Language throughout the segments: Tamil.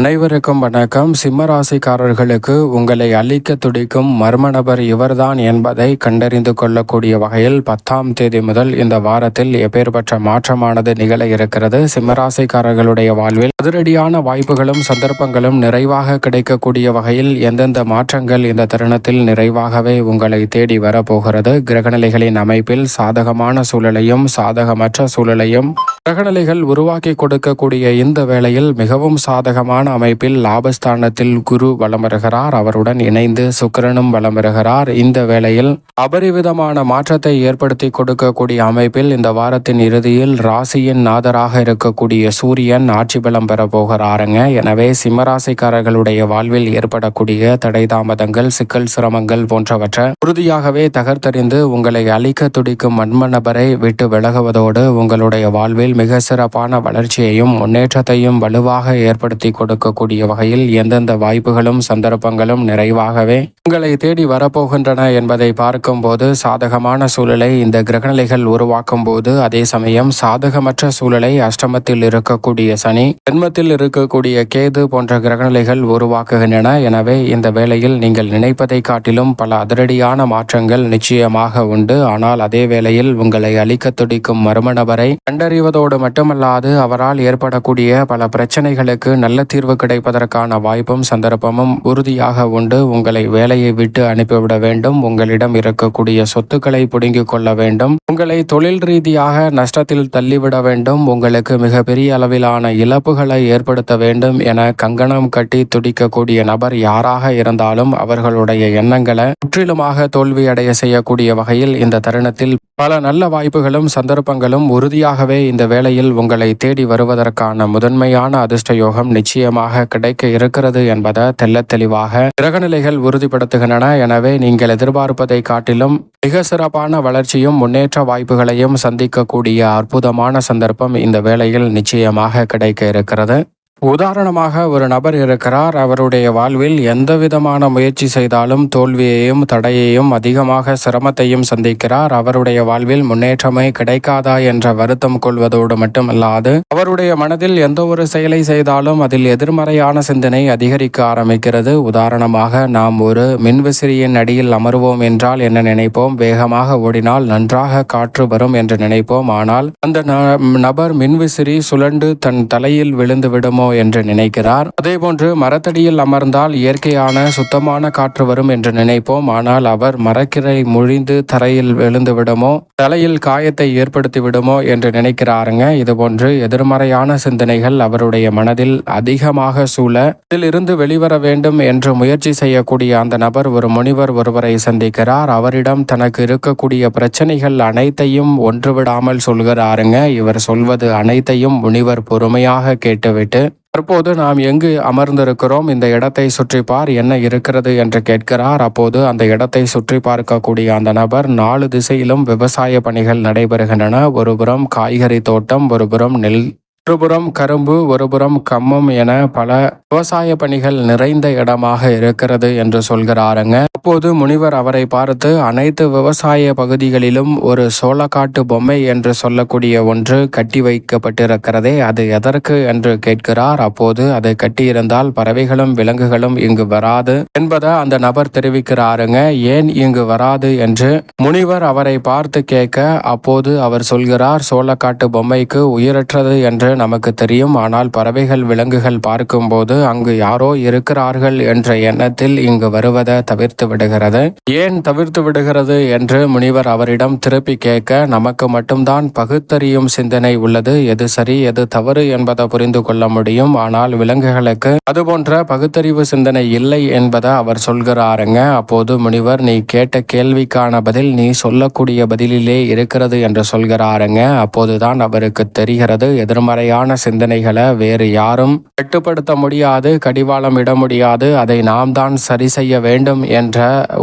அனைவருக்கும் வணக்கம். சிம்ம ராசிக்காரர்களுக்கு உங்களை அழிக்க துடிக்கும் மர்ம நபர் இவர்தான் என்பதை கண்டறிந்து கொள்ளக்கூடிய வகையில் பத்தாம் தேதி முதல் இந்த வாரத்தில் எப்பேற்பட்ட மாற்றமானது நிகழ இருக்கிறது. சிம்ம ராசிக்காரர்களுடைய வாழ்வில் அதிரடியான வாய்ப்புகளும் சந்தர்ப்பங்களும் நிறைவாக கிடைக்கக்கூடிய வகையில் எந்தெந்த மாற்றங்கள் இந்த தருணத்தில் நிறைவாகவே உங்களை தேடி வரப்போகிறது. கிரகநிலைகளின் அமைப்பில் சாதகமான சூழலையும் சாதகமற்ற சூழலையும் கிரகநிலைகள் உருவாக்கி கொடுக்கக்கூடிய இந்த வேளையில் மிகவும் சாதகமான அமைப்பில் லாபஸ்தானத்தில் குரு வலம் வருகிறார் அவருடன் இணைந்து சுக்கிரனும் வலம் வருகிறார் இந்த வேளையில் அபரிவிதமான மாற்றத்தை ஏற்படுத்தி கொடுக்கக்கூடிய அமைப்பில் இந்த வாரத்தின் இறுதியில் ராசியின் நாதராக இருக்கக்கூடிய சூரியன் ஆட்சி பலம் பெற போகிறாருங்க. எனவே சிம்மராசிக்காரர்களுடைய வாழ்வில் ஏற்படக்கூடிய தடை தாமதங்கள் சிக்கல் சிரமங்கள் போன்றவற்றை உறுதியாகவே தகர்த்தறிந்து உங்களை அழிக்க துடிக்கும் மண்ம நபரை விட்டு விலகுவதோடு உங்களுடைய வாழ்வில் மிக சிறப்பான வளர்ச்சியையும் முன்னேற்றத்தையும் வலுவாக ஏற்படுத்தி கொடுக்கக்கூடிய வகையில் எந்தெந்த வாய்ப்புகளும் சந்தர்ப்பங்களும் நிறைவாகவே உங்களை தேடி வரப்போகின்றன என்பதை பார்க்கும்போது சாதகமான சூழலை இந்த கிரகநிலைகள் உருவாக்கும் போது அதே சமயம் சாதகமற்ற சூழலை அஷ்டமத்தில் இருக்கக்கூடிய சனி ஜென்மத்தில் இருக்கக்கூடிய கேது போன்ற கிரகநிலைகள் உருவாக்குகின்றன. எனவே இந்த வேளையில் நீங்கள் நினைப்பதை காட்டிலும் பல அதிரடியான மாற்றங்கள் நிச்சயமாக உண்டு. ஆனால் அதே வேளையில் உங்களை அழிக்க துடிக்கும் மர்ம நபரை கண்டறிவதோடு மட்டுமல்லாது அவரால் ஏற்படக்கூடிய பல பிரச்சனைகளுக்கு நல்ல தீர்வு கிடைப்பதற்கான வாய்ப்பும் சந்தர்ப்பமும் உறுதியாக உண்டு. உங்களை வேலையை விட்டு அனுப்பிவிட வேண்டும். உங்களிடம் இருக்கக்கூடிய சொத்துக்களை புடுங்கிக் கொள்ள வேண்டும். உங்களை தொழில் ரீதியாக நஷ்டத்தில் தள்ளிவிட வேண்டும். உங்களுக்கு மிகப்பெரிய அளவிலான இழப்புகளை ஏற்படுத்த வேண்டும் என கங்கணம் கட்டி துடிக்கக்கூடிய நபர் யாராக இருந்தாலும் அவர்களுடைய எண்ணங்களை முற்றிலுமாக தோல்வியடைய செய்யக்கூடிய வகையில் இந்த தருணத்தில் பல நல்ல வாய்ப்புகளும் சந்தர்ப்பங்களும் உறுதியாகவே இந்த வேளையில் உங்களை தேடி வருவதற்கான முதன்மையான அதிர்ஷ்ட யோகம் நிச்சயமாக கிடைக்க இருக்கிறது என்பதை தெல்ல தெளிவாக கிரகநிலைகள் உறுதிப்படுத்துகின்றன. எனவே நீங்கள் எதிர்பார்ப்பதை காட்டிலும் மிக சிறப்பான வளர்ச்சியும் முன்னேற்ற வாய்ப்புகளையும் சந்திக்கக்கூடிய அற்புதமான சந்தர்ப்பம் இந்த வேளையில் நிச்சயமாக கிடைக்க இருக்கிறது. உதாரணமாக ஒரு நபர் இருக்கிறார். அவருடைய வாழ்வில் எந்த விதமான முயற்சி செய்தாலும் தோல்வியையும் தடையையும் அதிகமாக சிரமத்தையும் சந்திக்கிறார். அவருடைய வாழ்வில் முன்னேற்றமே கிடைக்காதா என்ற வருத்தம் கொள்வதோடு மட்டுமல்லாது அவருடைய மனதில் எந்த ஒரு செயலை செய்தாலும் அதில் எதிர்மறையான சிந்தனை அதிகரிக்க ஆரம்பிக்கிறது. உதாரணமாக நாம் ஒரு மின்விசிறியின் அடியில் அமர்வோம் என்றால் என்ன நினைப்போம்? வேகமாக ஓடினால் நன்றாக காற்று வரும் என்று நினைப்போம். ஆனால் அந்த ந- நபர் மின்விசிறி சுழண்டு தன் தலையில் விழுந்துவிடுமோ விடுமோ என்று நினைக்கிறார். அதேபோன்று மரத்தடியில் அமர்ந்தால் இயற்கையான சுத்தமான காற்று வரும் என்று நினைப்போம். ஆனால் அவர் மரக்கிரை முழிந்து தரையில் விழுந்து விடுமோ? தலையில் காயத்தை ஏற்படுத்தி விடுமோ என்று நினைக்கிறாருங்க. இதுபோன்று எதிர்மறையான சிந்தனைகள் அவருடைய மனதில் அதிகமாக சூழ இதிலிருந்து வெளிவர வேண்டும் என்று முயற்சி செய்யக்கூடிய அந்த நபர் ஒரு முனிவர் ஒருவரை சந்திக்கிறார். அவரிடம் தனக்கு இருக்கக்கூடிய பிரச்சனைகள் அனைத்தையும் ஒன்றுவிடாமல் சொல்கிறாருங்க. இவர் சொல்வது அனைத்தையும் முனிவர் பொறுமையாக கேட்டுவிட்டு தற்போது நாம் எங்கு அமர்ந்திருக்கிறோம்? இந்த இடத்தை சுற்றி பார் என்ன இருக்கிறது என்று கேட்கிறார். அப்போது அந்த இடத்தை சுற்றி பார்க்கக்கூடிய அந்த நபர் நாலு திசையிலும் விவசாய பணிகள் நடைபெறுகின்றன. ஒருபுறம் காய்கறி தோட்டம் ஒருபுறம் நெல் ஒருபுறம் கரும்பு ஒருபுறம் கம்மம் என பல விவசாய பணிகள் நிறைந்த இடமாக இருக்கிறது என்று சொல்கிறாருங்க. அப்போது முனிவர் அவரை பார்த்து அனைத்து விவசாய பகுதிகளிலும் ஒரு சோளக்காட்டு பொம்மை என்று சொல்லக்கூடிய ஒன்று கட்டி வைக்கப்பட்டிருக்கிறதே அது எதற்கு? என்று கேட்கிறார். அப்போது அது கட்டியிருந்தால் பறவைகளும் விலங்குகளும் இங்கு வராது என்பதை அந்த நபர் தெரிவிக்கிறாருங்க. ஏன் இங்கு வராது? என்று முனிவர் அவரை பார்த்து கேட்க அப்போது அவர் சொல்கிறார் சோளக்காட்டு பொம்மைக்கு உயிரற்றது என்று நமக்கு தெரியும். ஆனால் பறவைகள் விலங்குகள் பார்க்கும்போது அங்கு யாரோ இருக்கிறார்கள் என்ற எண்ணத்தில் இங்கு வருவதை தவிர்த்து விடுகிறது. ஏன் தவிர்த்து விடுகிறது என்று முனிவர் அவரிடம் திருப்பி கேட்க நமக்கு மட்டும்தான் பகுத்தறியும் சிந்தனை உள்ளது. எது சரி எது தவறு என்பதை புரிந்து கொள்ள முடியும். ஆனால் விலங்குகளுக்கு அதுபோன்ற பகுத்தறிவு சிந்தனை இல்லை என்பதை அவர் சொல்கிறாருங்க. அப்போது முனிவர் நீ கேட்ட கேள்விக்கான பதில் நீ சொல்லக்கூடிய பதிலிலே இருக்கிறது என்று சொல்கிறாருங்க. அப்போதுதான் அவருக்கு தெரிகிறது எதிர்மறை எதிர்மறையான சிந்தனைகளை வேறு யாரும் கட்டுப்படுத்த முடியாது கடிவாளம் இட முடியாது. அதை நாம் தான் சரி செய்ய வேண்டும் என்ற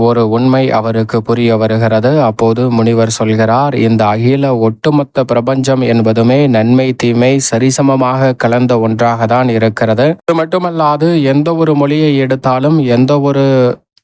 ஒரு உண்மை அவருக்கு புரிய வருகிறது. அப்போது முனிவர் சொல்கிறார் இந்த அகில ஒட்டுமொத்த பிரபஞ்சம் என்பதுமே நன்மை தீமை சரிசமமாக கலந்த ஒன்றாக தான் இருக்கிறது. அது மட்டுமல்லாது எந்த ஒரு மொழியை எடுத்தாலும் எந்த ஒரு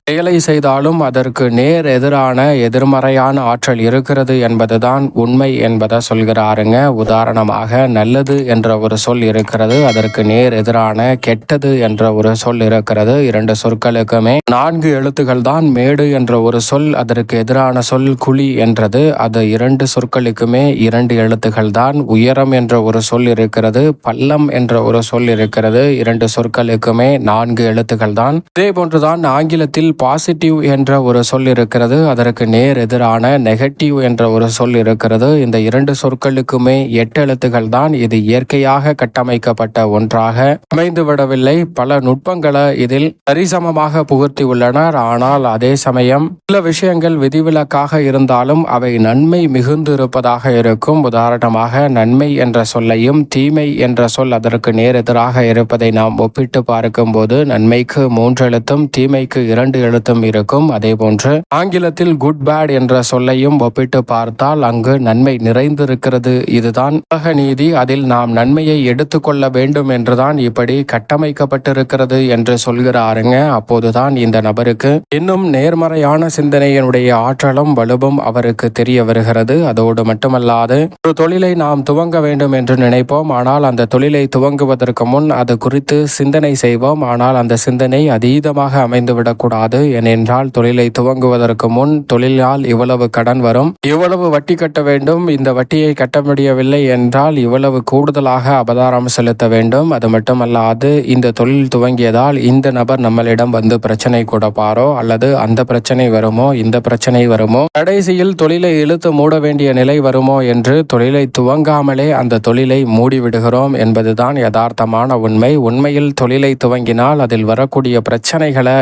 செயலை செய்தாலும் அதற்கு நேர் எதிரான எதிர்மறையான ஆற்றல் இருக்கிறது என்பதுதான் உண்மை என்பதை சொல்கிறாருங்க. உதாரணமாக நல்லது என்ற ஒரு சொல் இருக்கிறது அதற்கு நேர் எதிரான கெட்டது என்ற ஒரு சொல் இருக்கிறது. இரண்டு சொற்களுக்குமே நான்கு எழுத்துக்கள் தான் மேடு என்ற ஒரு சொல் அதற்கு எதிரான சொல் குழி என்றது. அது இரண்டு சொற்களுக்குமே இரண்டு எழுத்துக்கள் தான். உயரம் என்ற ஒரு சொல் இருக்கிறது பள்ளம் என்ற ஒரு சொல் இருக்கிறது. இரண்டு சொற்களுக்குமே நான்கு எழுத்துக்கள் தான். இதே போன்றுதான் ஆங்கிலத்தில் பாசிட்டிவ் என்ற ஒரு சொல் இருக்கிறது. அதற்கு நேர் எதிரான நெகட்டிவ் என்ற ஒரு சொல் இருக்கிறது. இந்த இரண்டு சொற்களுக்குமே எட்டு எழுத்துக்கள் தான் இது இயற்கையாக கட்டமைக்கப்பட்ட ஒன்றாக அமைந்துவிடவில்லை பல நுட்பங்களை இதில் சரிசமமாக புகுத்தி உள்ளனர். ஆனால் அதே சமயம் சில விஷயங்கள் விதிவிலக்காக இருந்தாலும் அவை நன்மை மிகுந்து இருப்பதாக இருக்கும். உதாரணமாக நன்மை என்ற சொல்லையும் தீமை என்ற சொல் அதற்கு நேர் எதிராக இருப்பதை நாம் ஒப்பிட்டு பார்க்கும்போது நன்மைக்கு மூன்று எழுத்தும் தீமைக்கு இரண்டு எழுத்தும் இருக்கும். அதே போன்று ஆங்கிலத்தில் குட் பேட் என்ற சொல்லையும் ஒப்பிட்டு பார்த்தால் அங்கு நன்மை நிறைந்திருக்கிறது. இதுதான் உலக நீதி. அதில் நாம் நன்மையை எடுத்துக்கொள்ள வேண்டும் என்றுதான் இப்படி கட்டமைக்கப்பட்டிருக்கிறது என்று சொல்கிறாருங்க. அப்போதுதான் இந்த நபருக்கு இன்னும் நேர்மறையான சிந்தனையினுடைய ஆற்றலும் வலுவும் அவருக்கு தெரிய வருகிறது. அதோடு மட்டுமல்லாது ஒரு தொழிலை நாம் துவங்க வேண்டும் என்று நினைப்போம். ஆனால் அந்த தொழிலை துவங்குவதற்கு முன் அது குறித்து சிந்தனை செய்வோம். ஆனால் அந்த சிந்தனை அதீதமாக அமைந்துவிடக்கூடாது விடக்கூடாது ஏனென்றால் தொழிலை துவங்குவதற்கு முன் தொழிலால் இவ்வளவு கடன் வரும். இவ்வளவு வட்டி கட்ட வேண்டும். இந்த வட்டியை கட்ட முடியவில்லை என்றால் இவ்வளவு கூடுதலாக அபதாரம் செலுத்த வேண்டும். அது மட்டுமல்லாது இந்த தொழில் துவங்கியதால் இந்த நபர் நம்மளிடம் வந்து பிரச்சனை கொடுப்பாரோ அல்லது அந்த பிரச்சனை வருமோ இந்த பிரச்சனை வருமோ? கடைசியில் தொழிலை இழுத்து மூட வேண்டிய நிலை வருமோ என்று தொழிலை துவங்காமலே அந்த தொழிலை மூடிவிடுகிறோம் என்பதுதான் யதார்த்தமான உண்மை. உண்மையில் தொழிலை துவங்கினால் அதில் வரக்கூடிய பிரச்சனைகளை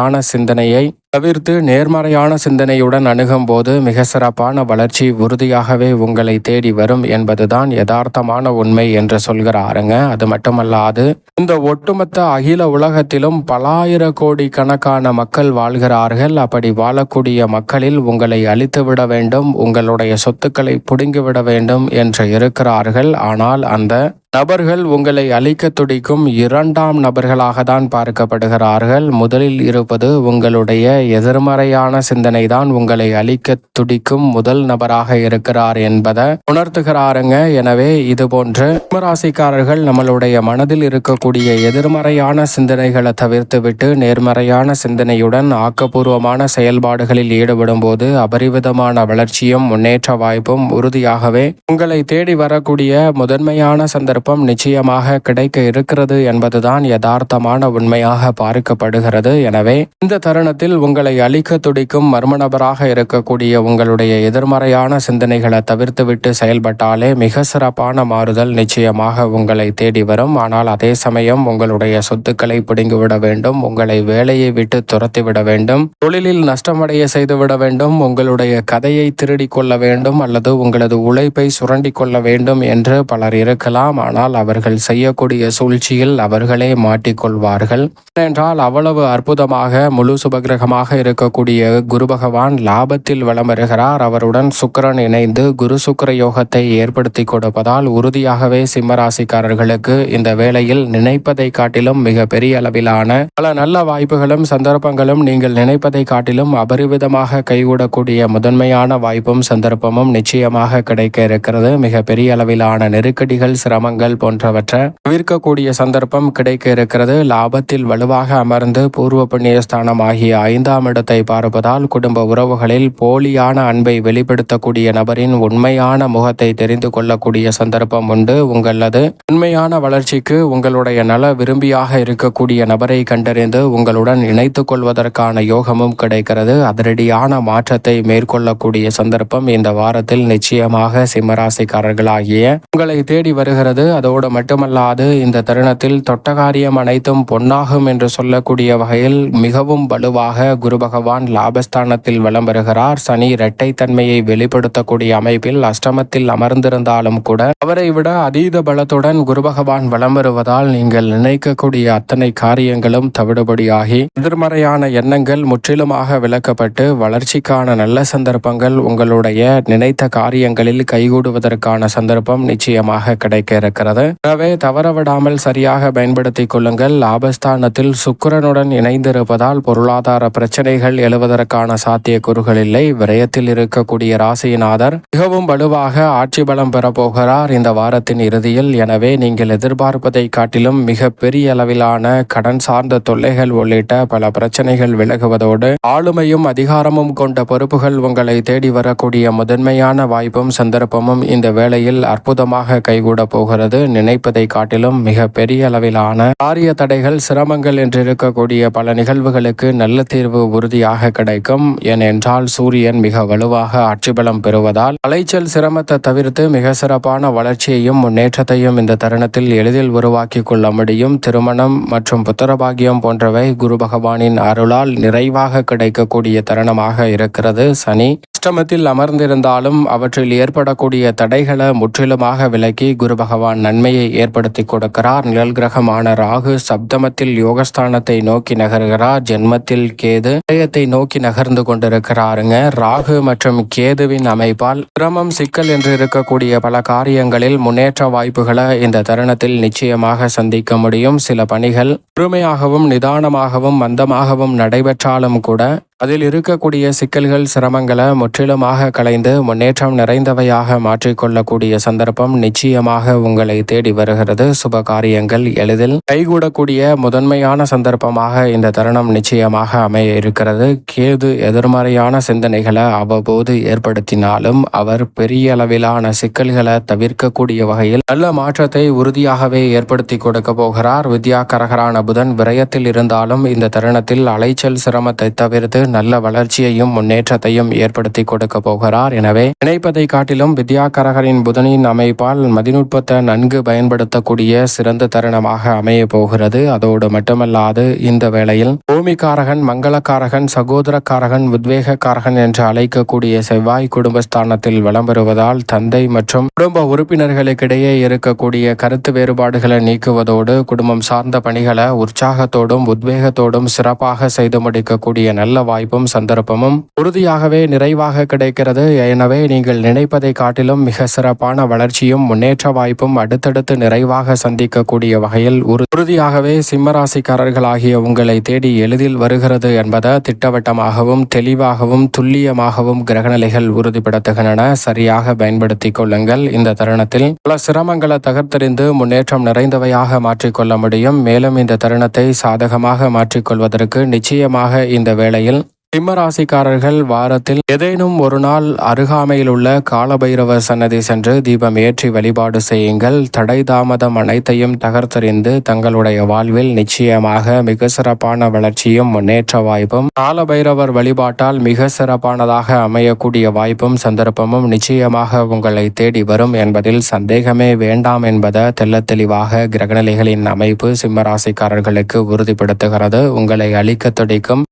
எதிர்மறையான சிந்தனையை தவிர்த்து நேர்மறையான சிந்தனையுடன் அணுகும்போது மிக சிறப்பான வளர்ச்சி உறுதியாகவே உங்களை தேடி வரும் என்பதுதான் யதார்த்தமான உண்மை என்று சொல்கிறாருங்க. அது மட்டுமல்லாது இந்த ஒட்டுமொத்த அகில உலகத்திலும் பலாயிர கோடி கணக்கான மக்கள் வாழ்கிறார்கள். அப்படி வாழக்கூடிய மக்களில் உங்களை அழித்துவிட வேண்டும் உங்களுடைய சொத்துக்களை புடுங்கிவிட வேண்டும் என்று இருக்கிறார்கள். ஆனால் அந்த நபர்கள் உங்களை அழிக்க துடிக்கும் இரண்டாம் நபர்களாக தான் பார்க்கப்படுகிறார்கள். முதலில் இருப்பது உங்களுடைய எதிர்மறையான சிந்தனை தான் உங்களை அழிக்க துடிக்கும் முதல் நபராக இருக்கிறார் என்பதை உணர்த்துகிறாருங்க. எனவே இது போன்று சிம்மராசிக்காரர்கள் நம்மளுடைய மனதில் இருக்கக்கூடிய எதிர்மறையான சிந்தனைகளை தவிர்த்துவிட்டு நேர்மறையான சிந்தனையுடன் ஆக்கப்பூர்வமான செயல்பாடுகளில் ஈடுபடும் போது அபரிவிதமான வளர்ச்சியும் முன்னேற்ற வாய்ப்பும் உறுதியாகவே உங்களை தேடி வரக்கூடிய முதன்மையான சந்தர்ப்பம் விருப்பம் நிச்சயமாக கிடைக்க இருக்கிறது என்பதுதான் யதார்த்தமான உண்மையாக பார்க்கப்படுகிறது. எனவே இந்த தருணத்தில் உங்களை அழிக்க துடிக்கும் மர்ம நபராக இருக்கக்கூடிய உங்களுடைய எதிர்மறையான சிந்தனைகளை தவிர்த்துவிட்டு செயல்பட்டாலே மிக சிறப்பான மாறுதல் நிச்சயமாக உங்களை தேடி வரும். ஆனால் அதே சமயம் உங்களுடைய சொத்துக்களை பிடுங்கிவிட வேண்டும் உங்களை வேலையை விட்டு துரத்திவிட வேண்டும் தொழிலில் நஷ்டமடைய செய்துவிட வேண்டும் உங்களுடைய கதையை திருடி கொள்ள வேண்டும் அல்லது உங்களது உழைப்பை சுரண்டி கொள்ள வேண்டும் என்று பலர் இருக்கலாம். ஆனால் அவர்கள் செய்யக்கூடிய சூழ்ச்சியில் அவர்களே மாட்டிக்கொள்வார்கள். என்றால் அவ்வளவு அற்புதமாக முழு சுபகிரகமாக இருக்கக்கூடிய குரு பகவான் லாபத்தில் வளம் வருகிறார். அவருடன் சுக்கரன் இணைந்து குரு சுக்கர யோகத்தை ஏற்படுத்தி கொடுப்பதால் உறுதியாகவே சிம்மராசிக்காரர்களுக்கு இந்த வேளையில் நினைப்பதை காட்டிலும் மிக பெரிய அளவிலான பல நல்ல வாய்ப்புகளும் சந்தர்ப்பங்களும் நீங்கள் நினைப்பதை காட்டிலும் அபரிவிதமாக கைகூடக்கூடிய முதன்மையான வாய்ப்பும் சந்தர்ப்பமும் நிச்சயமாக கிடைக்க இருக்கிறது. மிக பெரிய அளவிலான நெருக்கடிகள் சிரமங்கள் பலன்கள் போன்றவற்றை தவிர்க்கக்கூடிய சந்தர்ப்பம் கிடைக்க இருக்கிறது. லாபத்தில் வலுவாக அமர்ந்து பூர்வ புண்ணியஸ்தானம் ஆகிய ஐந்தாம் இடத்தை பார்ப்பதால் குடும்ப உறவுகளில் போலியான அன்பை வெளிப்படுத்தக்கூடிய நபரின் உண்மையான முகத்தை தெரிந்து கொள்ளக்கூடிய சந்தர்ப்பம் உண்டு. உங்களது உண்மையான வளர்ச்சிக்கு உங்களுடைய நல விரும்பியாக இருக்கக்கூடிய நபரை கண்டறிந்து உங்களுடன் இணைத்துக் கொள்வதற்கான யோகமும் கிடைக்கிறது. அதிரடியான மாற்றத்தை மேற்கொள்ளக்கூடிய சந்தர்ப்பம் இந்த வாரத்தில் நிச்சயமாக சிம்மராசிக்காரர்களாகிய உங்களை தேடி வருகிறது. அதோடு மட்டுமல்லாது இந்த தருணத்தில் தொட்டகாரியம் அனைத்தும் பொன்னாகும் என்று சொல்லக்கூடிய வகையில் மிகவும் வலுவாக குரு பகவான் லாபஸ்தானத்தில் வலம் வருகிறார். சனி இரட்டைத்தன்மையை வெளிப்படுத்தக்கூடிய அமைப்பில் அஷ்டமத்தில் அமர்ந்திருந்தாலும் கூட அவரை விட அதீத பலத்துடன் குரு பகவான் வலம் வருவதால் நீங்கள் நினைக்கக்கூடிய அத்தனை காரியங்களும் தவிடுபடியாகி எதிர்மறையான எண்ணங்கள் முற்றிலுமாக விளக்கப்பட்டு வளர்ச்சிக்கான நல்ல சந்தர்ப்பங்கள் உங்களுடைய நினைத்த காரியங்களில் கைகூடுவதற்கான சந்தர்ப்பம் நிச்சயமாக கிடைக்க இருக்கும் இருக்கிறது எனவே தவறவிடாமல் சரியாக பயன்படுத்திக் கொள்ளுங்கள். லாபஸ்தானத்தில் சுக்கிரனுடன் இணைந்திருப்பதால் பொருளாதார பிரச்சனைகள் எழுவதற்கான சாத்தியக்கூறுகள் இல்லை. விரயத்தில் இருக்கக்கூடிய ராசிநாதர் மிகவும் வலுவாக ஆட்சி பலம் பெறப்போகிறார் இந்த வாரத்தின் இறுதியில் எனவே நீங்கள் எதிர்பார்ப்பதை காட்டிலும் மிக பெரிய அளவிலான கடன் சார்ந்த தொல்லைகள் உள்ளிட்ட பல பிரச்சனைகள் விலகுவதோடு ஆளுமையும் அதிகாரமும் கொண்ட பொறுப்புகள் உங்களை தேடி வரக்கூடிய முதன்மையான வாய்ப்பும் சந்தர்ப்பமும் இந்த வேளையில் அற்புதமாக கைகூட போகிறது. நினைப்பதை காட்டிலும் மிக பெரிய அளவிலான காரிய தடைகள் சிரமங்கள் என்றிருக்கக்கூடிய பல நிகழ்வுகளுக்கு நல்ல தீர்வு உறுதியாக கிடைக்கும். ஏனென்றால் சூரியன் மிக வலுவாக ஆட்சி பலம் பெறுவதால் அலைச்சல் சிரமத்தை தவிர்த்து மிக சிறப்பான வளர்ச்சியையும் முன்னேற்றத்தையும் இந்த தருணத்தில் எளிதில் உருவாக்கி கொள்ள முடியும். திருமணம் மற்றும் புத்திரபாகியம் போன்றவை குரு பகவானின் அருளால் நிறைவாக கிடைக்கக்கூடிய தருணமாக இருக்கிறது. சனி அஷ்டமத்தில் அமர்ந்திருந்தாலும் அவற்றில் ஏற்படக்கூடிய தடைகளை முற்றிலுமாக விலக்கி குரு பகவான் நன்மையை ஏற்படுத்தி கொடுக்கிறார். நிழல் கிரகமான ராகு சப்தமத்தில் யோகஸ்தானத்தை நோக்கி நகர்கிறார். ஜென்மத்தில் கேது நிலையத்தை நோக்கி நகர்ந்து கொண்டிருக்கிறாருங்க. ராகு மற்றும் கேதுவின் அமைப்பால் சிரமம் சிக்கல் என்று இருக்கக்கூடிய பல காரியங்களில் முன்னேற்ற வாய்ப்புகளை இந்த தருணத்தில் நிச்சயமாக சந்திக்க முடியும். சில பணிகள் பொறுமையாகவும் நிதானமாகவும் மந்தமாகவும் நடைபெற்றாலும் கூட அதில் இருக்கக்கூடிய சிக்கல்கள் சிரமங்களை முற்றிலுமாக களைந்து முன்னேற்றம் நிறைந்தவையாக மாற்றிக்கொள்ளக்கூடிய சந்தர்ப்பம் நிச்சயமாக உங்களை தேடி வருகிறது. சுப காரியங்கள் எளிதில் கைகூடக்கூடிய முதன்மையான சந்தர்ப்பமாக இந்த தருணம் நிச்சயமாக அமைய இருக்கிறது. கேது எதிர்மறையான சிந்தனைகளை அவ்வப்போது ஏற்படுத்தினாலும் அவர் பெரிய அளவிலான சிக்கல்களை தவிர்க்கக்கூடிய வகையில் நல்ல மாற்றத்தை உறுதியாகவே ஏற்படுத்தி கொடுக்க போகிறார். வித்யா கரகரான புதன் விரயத்தில் இருந்தாலும் இந்த தருணத்தில் அலைச்சல் சிரமத்தை தவிர்த்து நல்ல வளர்ச்சியையும் முன்னேற்றத்தையும் ஏற்படுத்தி கொடுக்க போகிறார். எனவே நினைப்பதை காட்டிலும் வித்யாகரகரின் புதனின் அமைப்பால் மதிநுட்பத்தை நன்கு பயன்படுத்தக்கூடிய சிறந்த தருணமாக அமைய போகிறது. அதோடு மட்டுமல்லாது இந்த வேளையில் பூமிக்காரகன் மங்களக்காரகன் சகோதரக்காரகன் உத்வேகக்காரகன் என்று அழைக்கக்கூடிய செவ்வாய் குடும்பஸ்தானத்தில் வலம் வருவதால் தந்தை மற்றும் குடும்ப உறுப்பினர்களுக்கிடையே இருக்கக்கூடிய கருத்து வேறுபாடுகளை நீக்குவதோடு குடும்பம் சார்ந்த பணிகளை உற்சாகத்தோடும் உத்வேகத்தோடும் சிறப்பாக செய்து முடிக்கக்கூடிய நல்ல வாய்ப்பும் சந்தர்ப்பமும் உறுதியாகவே நிறைவாக கிடைக்கிறது. எனவே நீங்கள் நினைப்பதை காட்டிலும் மிக சிறப்பான வளர்ச்சியும் முன்னேற்ற வாய்ப்பும் அடுத்தடுத்து நிறைவாக சந்திக்கக்கூடிய வகையில் உறுதியாகவே சிம்மராசிக்காரர்களாகிய உங்களை தேடி எளிதில் வருகிறது என்பதை திட்டவட்டமாகவும் தெளிவாகவும் துல்லியமாகவும் கிரகநிலைகள் உறுதிப்படுத்துகின்றன. சரியாக பயன்படுத்திக் கொள்ளுங்கள். இந்த தருணத்தில் பல சிரமங்களை தகர்த்தெறிந்து முன்னேற்றம் நிறைந்தவையாக மாற்றிக்கொள்ள முடியும். மேலும் இந்த தருணத்தை சாதகமாக மாற்றிக்கொள்வதற்கு நிச்சயமாக இந்த வேளையில் சிம்மராசிக்காரர்கள் வாரத்தில் ஏதேனும் ஒரு நாள் அருகாமையில் உள்ள காலபைரவர் சன்னதி சென்று தீபம் ஏற்றி வழிபாடு செய்யுங்கள். தடை தாமதம் அனைத்தையும் தகர்த்தெறிந்து தங்களுடைய வாழ்வில் நிச்சயமாக மிக சிறப்பான வளர்ச்சியும் முன்னேற்ற வாய்ப்பும் காலபைரவர் வழிபாட்டால் மிக சிறப்பானதாக அமையக்கூடிய வாய்ப்பும் சந்தர்ப்பமும் நிச்சயமாக உங்களை தேடி வரும் என்பதில் சந்தேகமே வேண்டாம் என்பதை தெல்ல தெளிவாக கிரகநிலைகளின் அமைப்பு சிம்மராசிக்காரர்களுக்கு உறுதிப்படுத்துகிறது. உங்களை அழிக்க துடிக்கும்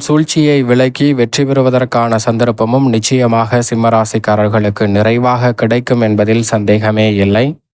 சூழ்ச்சி சூழ்ச்சியை விலக்கி வெற்றி பெறுவதற்கான சந்தர்ப்பமும் நிச்சயமாக சிம்மராசிக்காரர்களுக்கு நிறைவாக கிடைக்கும் என்பதில் சந்தேகமே இல்லை.